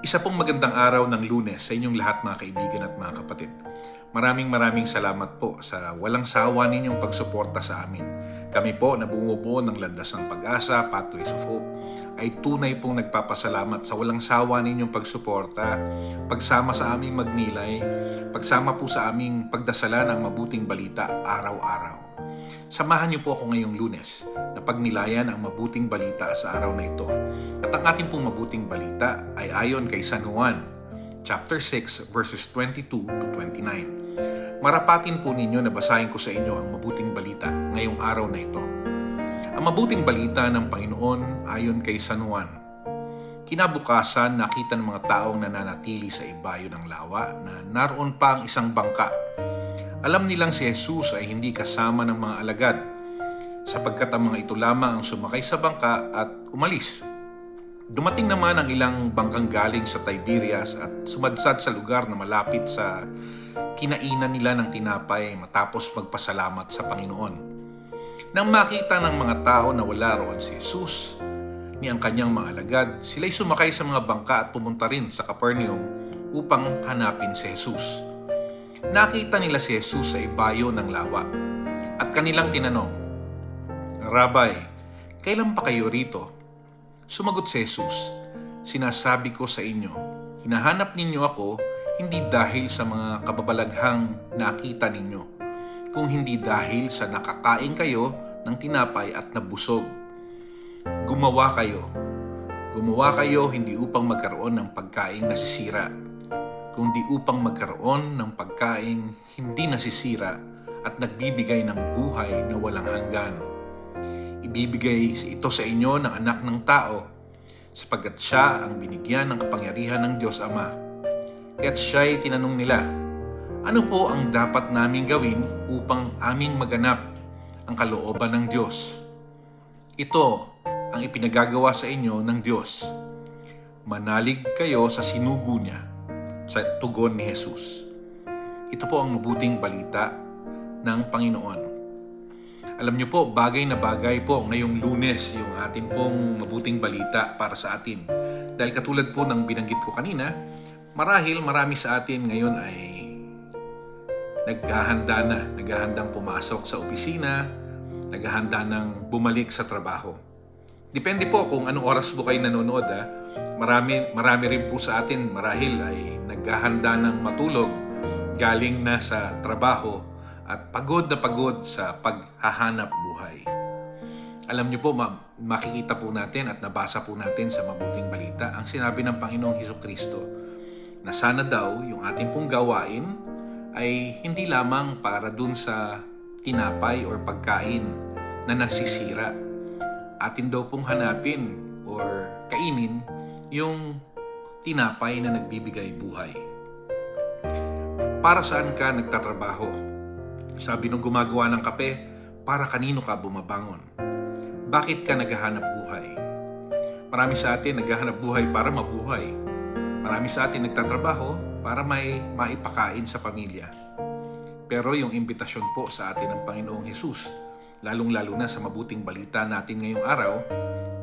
Isa pong magandang araw ng lunes sa inyong lahat mga kaibigan at mga kapatid. Maraming maraming salamat po sa walang sawa ninyong pagsuporta sa amin. Kami po na bumubuo ng Landas ng Pag-asa, Pathways of Hope, ay tunay pong nagpapasalamat sa walang sawa ninyong pagsuporta, pagsama sa aming magnilay, pagsama po sa aming pagdasalan ng mabuting balita araw-araw. Samahan niyo po ako ngayong lunes na pagnilayan ang mabuting balita sa araw na ito. At ang ating pong mabuting balita ay ayon kay San Juan, chapter 6, verses 22 to 29. Marapatin po ninyo na basahin ko sa inyo ang mabuting balita ngayong araw na ito. Ang mabuting balita ng Panginoon ayon kay San Juan. Kinabukasan, nakita ng mga taong nananatili sa ibayo ng lawa na naroon pa ang isang bangka alam nilang si Jesus ay hindi kasama ng mga alagad sapagkat ang mga ito lamang ang sumakay sa bangka at umalis. Dumating naman ang ilang bangkang galing sa Tiberias at sumadsad sa lugar na malapit sa kinainan nila ng tinapay matapos magpasalamat sa Panginoon. Nang makita ng mga tao na wala roon si Jesus, ni ang kanyang mga alagad, sila'y sumakay sa mga bangka at pumunta rin sa Capernaum upang hanapin si Jesus. Nakita nila si Jesus sa ibayo ng lawa at kanilang tinanong, Rabay, kailan pa kayo rito? Sumagot si Jesus, Sinasabi ko sa inyo, hinahanap ninyo ako hindi dahil sa mga kababalaghang nakita ninyo, kung hindi dahil sa nakakain kayo ng tinapay at nabusog. Gumawa kayo. Gumawa kayo hindi upang magkaroon ng pagkain nasisira, kundi upang magkaroon ng pagkain hindi nasisira at nagbibigay ng buhay na walang hanggan. Ibibigay ito sa inyo ng anak ng tao sapagkat siya ang binigyan ng kapangyarihan ng Diyos Ama. Kaya't siya'y tinanong nila, ano po ang dapat naming gawin upang aming maganap ang kalooban ng Diyos? Ito ang ipinagagawa sa inyo ng Diyos. Manalig kayo sa sinugo niya sa tugon ni Jesus. Ito po ang mabuting balita ng Panginoon. Alam niyo po, bagay na bagay po ngayong lunes yung atin pong mabuting balita para sa atin. Dahil katulad po ng binanggit ko kanina, marahil marami sa atin ngayon ay naghahanda na, naghahandang pumasok sa opisina, naghahanda ng bumalik sa trabaho. Depende po kung anong oras po kayo nanonood. Ha? Marami, marami rin po sa atin marahil ay naghahanda ng matulog galing na sa trabaho at pagod na pagod sa paghahanap buhay. Alam niyo po, ma- makikita po natin at nabasa po natin sa mabuting balita ang sinabi ng Panginoong Heso Kristo na sana daw yung ating pong gawain ay hindi lamang para dun sa tinapay or pagkain na nasisira. Atin daw pong hanapin or kainin yung tinapay na nagbibigay buhay. Para saan ka nagtatrabaho? Sabi nung gumagawa ng kape, para kanino ka bumabangon? Bakit ka naghahanap buhay? Marami sa atin naghahanap buhay para mabuhay. Marami sa atin nagtatrabaho para may maipakain sa pamilya. Pero yung imbitasyon po sa atin ng Panginoong Hesus, lalong-lalo na sa mabuting balita natin ngayong araw,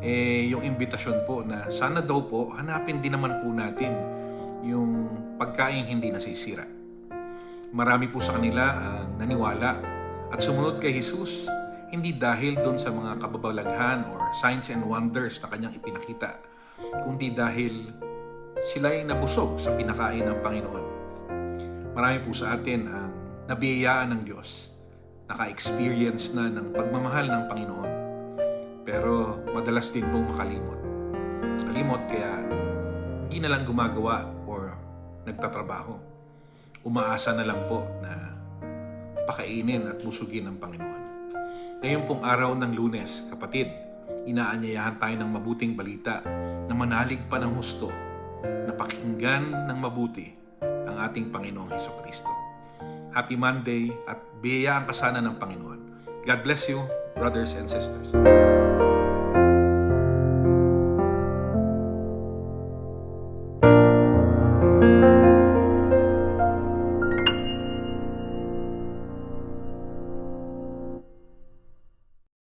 eh yung imbitasyon po na sana daw po hanapin din naman po natin yung pagkain hindi nasisira. Marami po sa kanila ang naniwala at sumunod kay Jesus hindi dahil doon sa mga kababalaghan or signs and wonders na kanyang ipinakita, kundi dahil sila'y nabusog sa pinakain ng Panginoon. Marami po sa atin ang nabiyayaan ng Diyos, naka-experience na ng pagmamahal ng Panginoon, pero madalas din pong makalimot. Kalimot kaya hindi na lang gumagawa or nagtatrabaho. Umaasa na lang po na pakainin at busugin ng Panginoon. Ngayon pong araw ng lunes, kapatid, inaanyayahan tayo ng mabuting balita na manalig pa ng husto na pakinggan ng mabuti ang ating Panginoong Heso Kristo. Happy Monday at biyaya ang kasana ng Panginoon. God bless you, brothers and sisters.